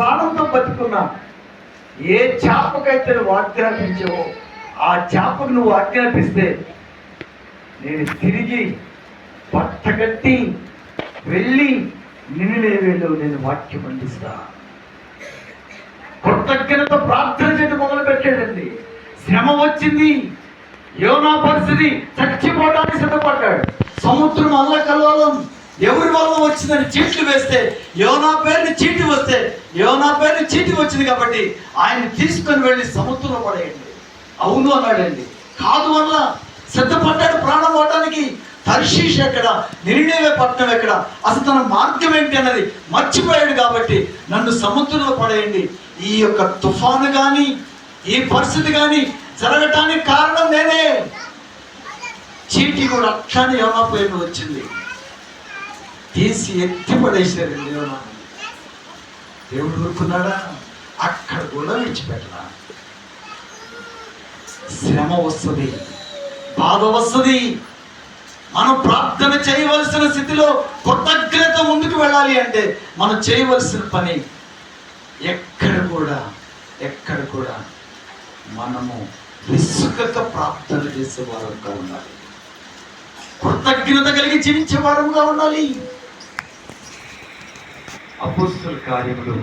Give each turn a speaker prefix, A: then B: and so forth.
A: ప్రాణంతో బతుకున్నా. ఏ చేపకైతే నువ్వు ఆజ్ఞాపించావో ఆ చేపకు నువ్వు ఆజ్ఞాపిస్తే నేను తిరిగి పట్టగట్టి వెళ్ళి నిన్నులేవేలో నేను వాక్యం అందిస్తా. కృతజ్ఞత ప్రార్థన చేయడం మొదలు పెట్టాడండి. శ్రమ వచ్చింది. యోనా పరిస్థితి చచ్చిపోవడానికి సిద్ధపడ్డాడు. సముద్రం అల్ల కలవాలం ఎవరి వల్ల వచ్చిందని చీట్లు వేస్తే యోనా పేరుని చీటి వస్తే యోనా పేరుని చీటి వచ్చింది కాబట్టి ఆయన తీసుకొని వెళ్ళి సముద్రంలో పడేయండి. అవును అన్నాడండి. కాదు వల్ల సిద్ధపడ్డాడు ప్రాణం పోవడానికి తర్షీష్ ఎక్కడ? నిరినేవే పట్టణం ఎక్కడ? అసలు తన మార్గం ఏంటి అన్నది మర్చిపోయాడు కాబట్టి నన్ను సముద్రంలో పడేయండి. ఈ యొక్క తుఫాను కానీ ఈ పరిస్థితి కానీ జరగటానికి కారణం నేనే. చీటి కూడా అట్లానే యోనా పేరు వచ్చింది. తీసి ఎత్తి పడేశారు దేవుడు దేవుడు ఊరుకున్నాడా అక్కడ కూడా విడిచిపెట్టరా శ్రమ వస్తుంది బాధ వస్తుంది. మనం ప్రార్థన చేయవలసిన స్థితిలో కృతజ్ఞత ముందుకు వెళ్ళాలి అంటే మనం చేయవలసిన పని ఎక్కడ కూడా ఎక్కడ కూడా మనము విసుగక ప్రార్థన చేసే వారంగా ఉండాలి. కృతజ్ఞత కలిగి జీవించే వారంగా ఉండాలి. అపోస్తుల కార్యములు